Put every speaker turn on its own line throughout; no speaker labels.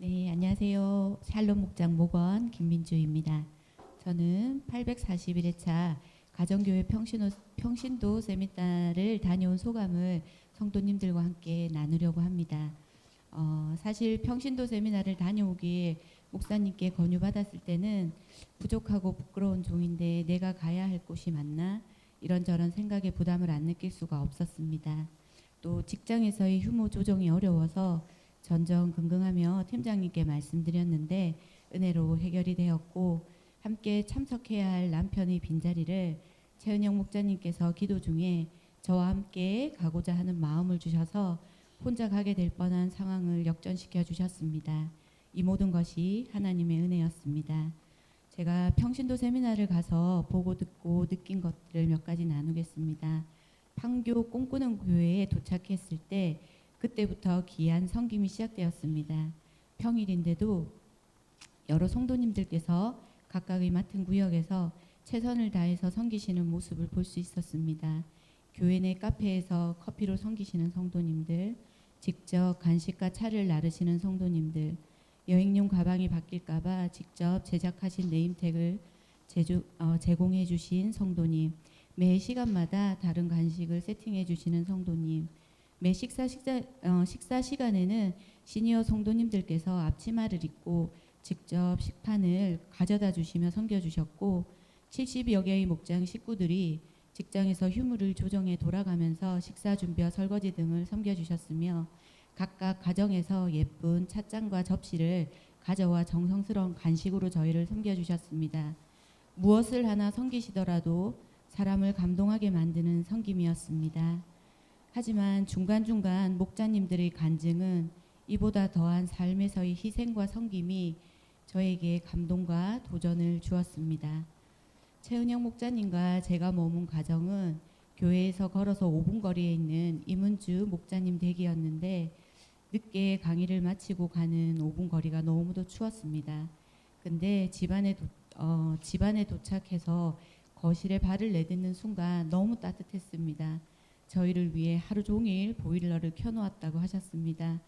네, 안녕하세요. 샬롬 목장 목원 김민주입니다. 저는 841회차 가정교회 평신도, 평신도 세미나를 다녀온 소감을 성도님들과 함께 나누려고 합니다. 어, 사실 평신도 세미나를 다녀오기에 목사님께 권유받았을 때는 부족하고 부끄러운 종인데 내가 가야 할 곳이 맞나 이런저런 생각에 부담을 안 느낄 수가 없었습니다. 또 직장에서의 휴무 조정이 어려워서 전전긍긍하며 팀장님께 말씀드렸는데 은혜로 해결이 되었고 함께 참석해야 할 남편의 빈자리를 최은영 목자님께서 기도 중에 저와 함께 가고자 하는 마음을 주셔서 혼자 가게 될 뻔한 상황을 역전시켜 주셨습니다. 이 모든 것이 하나님의 은혜였습니다. 제가 평신도 세미나를 가서 보고 듣고 느낀 것들을 몇 가지 나누겠습니다. 판교 꿈꾸는 교회에 도착했을 때 그때부터 귀한 성김이 시작되었습니다. 평일인데도 여러 성도님들께서 각각의 맡은 구역에서 최선을 다해서 섬기시는 모습을 볼 수 있었습니다. 교회 내 카페에서 커피로 섬기시는 성도님들, 직접 간식과 차를 나르시는 성도님들, 여행용 가방이 바뀔까봐 직접 제작하신 네임택을 제주, 어, 제공해 주신 성도님, 매 시간마다 다른 간식을 세팅해 주시는 성도님, 매 식사 식사 어, 식사 시간에는 시니어 성도님들께서 앞치마를 입고 직접 식판을 가져다 주시며 섬겨 주셨고 70여 개의 목장 식구들이 직장에서 휴무를 조정해 돌아가면서 식사 준비와 설거지 등을 섬겨 주셨으며 각각 가정에서 예쁜 찻잔과 접시를 가져와 정성스러운 간식으로 저희를 섬겨 주셨습니다. 무엇을 하나 섬기시더라도 사람을 감동하게 만드는 섬김이었습니다. 하지만 중간중간 목자님들의 간증은 이보다 더한 삶에서의 희생과 섬김이 저에게 감동과 도전을 주었습니다. 최은영 목자님과 제가 머문 가정은 교회에서 걸어서 5분 거리에 있는 이문주 목자님 댁이었는데 늦게 강의를 마치고 가는 5분 거리가 너무도 추웠습니다. 근데 집안에 도, 어, 집안에 도착해서 거실에 발을 내딛는 순간 너무 따뜻했습니다. 저희를 위해 하루 종일 보일러를 켜놓았다고 하셨습니다.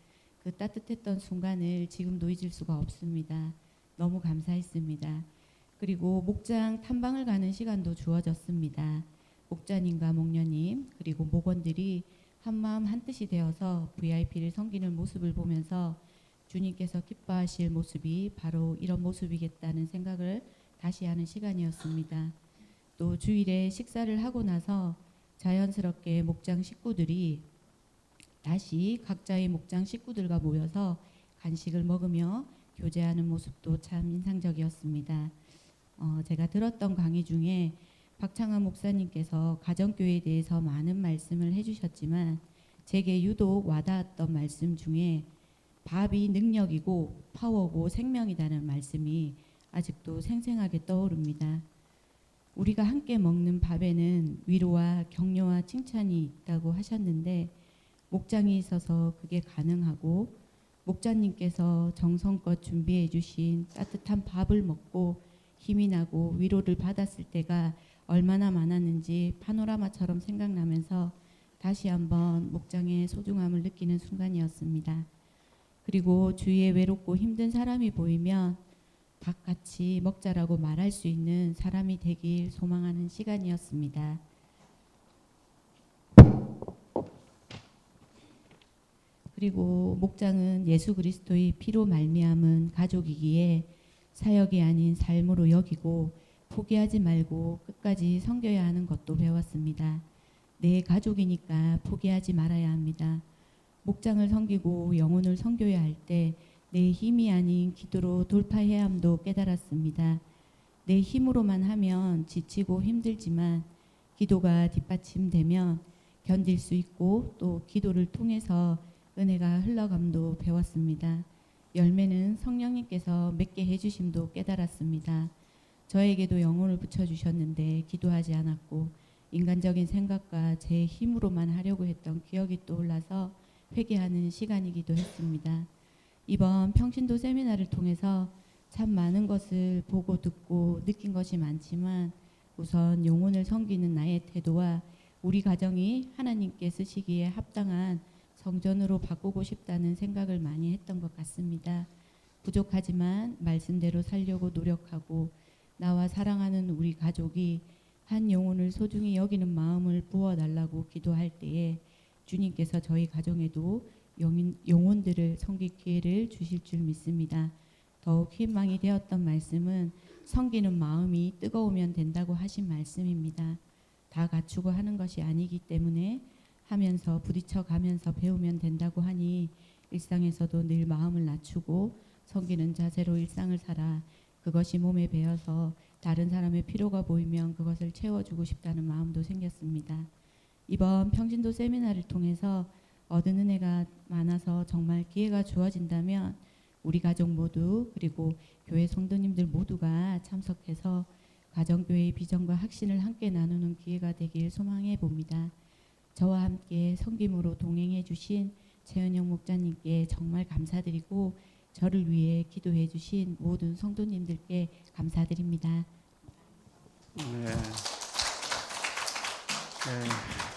그 따뜻했던 순간을 지금도 잊을 수가 없습니다. 너무 감사했습니다. 그리고 목장 탐방을 가는 시간도 주어졌습니다. 목자님과 목녀님 그리고 목원들이 한마음 한뜻이 되어서 VIP를 섬기는 모습을 보면서 주님께서 기뻐하실 모습이 바로 이런 모습이겠다는 생각을 다시 하는 시간이었습니다. 또 주일에 식사를 하고 나서 자연스럽게 목장 식구들이 다시 각자의 목장 식구들과 모여서 간식을 먹으며 교제하는 모습도 참 인상적이었습니다. 어, 제가 들었던 강의 중에 박창환 목사님께서 가정교회에 대해서 많은 말씀을 해주셨지만 제게 유독 와닿았던 말씀 중에 밥이 능력이고 파워고 생명이라는 말씀이 아직도 생생하게 떠오릅니다. 우리가 함께 먹는 밥에는 위로와 격려와 칭찬이 있다고 하셨는데 목장이 있어서 그게 가능하고 목자님께서 정성껏 준비해 주신 따뜻한 밥을 먹고 힘이 나고 위로를 받았을 때가 얼마나 많았는지 파노라마처럼 생각나면서 다시 한번 목장의 소중함을 느끼는 순간이었습니다. 그리고 주위에 외롭고 힘든 사람이 보이면 밥 같이 먹자라고 말할 수 있는 사람이 되길 소망하는 시간이었습니다. 그리고 목장은 예수 그리스도의 피로 말미암은 가족이기에 사역이 아닌 삶으로 여기고 포기하지 말고 끝까지 섬겨야 하는 것도 배웠습니다. 내 가족이니까 포기하지 말아야 합니다. 목장을 섬기고 영혼을 섬겨야 할 때 내 힘이 아닌 기도로 돌파해야 함도 깨달았습니다. 내 힘으로만 하면 지치고 힘들지만 기도가 뒷받침되면 견딜 수 있고 또 기도를 통해서 은혜가 흘러감도 배웠습니다. 열매는 성령님께서 맺게 해주심도 깨달았습니다. 저에게도 영혼을 붙여주셨는데 기도하지 않았고 인간적인 생각과 제 힘으로만 하려고 했던 기억이 떠올라서 회개하는 시간이기도 했습니다. 이번 평신도 세미나를 통해서 참 많은 것을 보고 듣고 느낀 것이 많지만 우선 영혼을 섬기는 나의 태도와 우리 가정이 하나님께 쓰시기에 합당한 성전으로 바꾸고 싶다는 생각을 많이 했던 것 같습니다. 부족하지만 말씀대로 살려고 노력하고 나와 사랑하는 우리 가족이 한 영혼을 소중히 여기는 마음을 부어 달라고 기도할 때에 주님께서 저희 가정에도 영인, 영혼들을 섬길 기회를 주실 줄 믿습니다. 더욱 희망이 되었던 말씀은 섬기는 마음이 뜨거우면 된다고 하신 말씀입니다. 다 갖추고 하는 것이 아니기 때문에 하면서 부딪혀 가면서 배우면 된다고 하니 일상에서도 늘 마음을 낮추고 섬기는 자세로 일상을 살아 그것이 몸에 배어서 다른 사람의 필요가 보이면 그것을 채워주고 싶다는 마음도 생겼습니다. 이번 평신도 세미나를 통해서 얻은 은혜가 많아서 정말 기회가 주어진다면 우리 가족 모두 그리고 교회 성도님들 모두가 참석해서 가정교회의 비전과 확신을 함께 나누는 기회가 되길 소망해 봅니다. 저와 함께 섬김으로 동행해 주신 최은영 목자님께 정말 감사드리고 저를 위해 기도해 주신 모든 성도님들께 감사드립니다.
네. 네.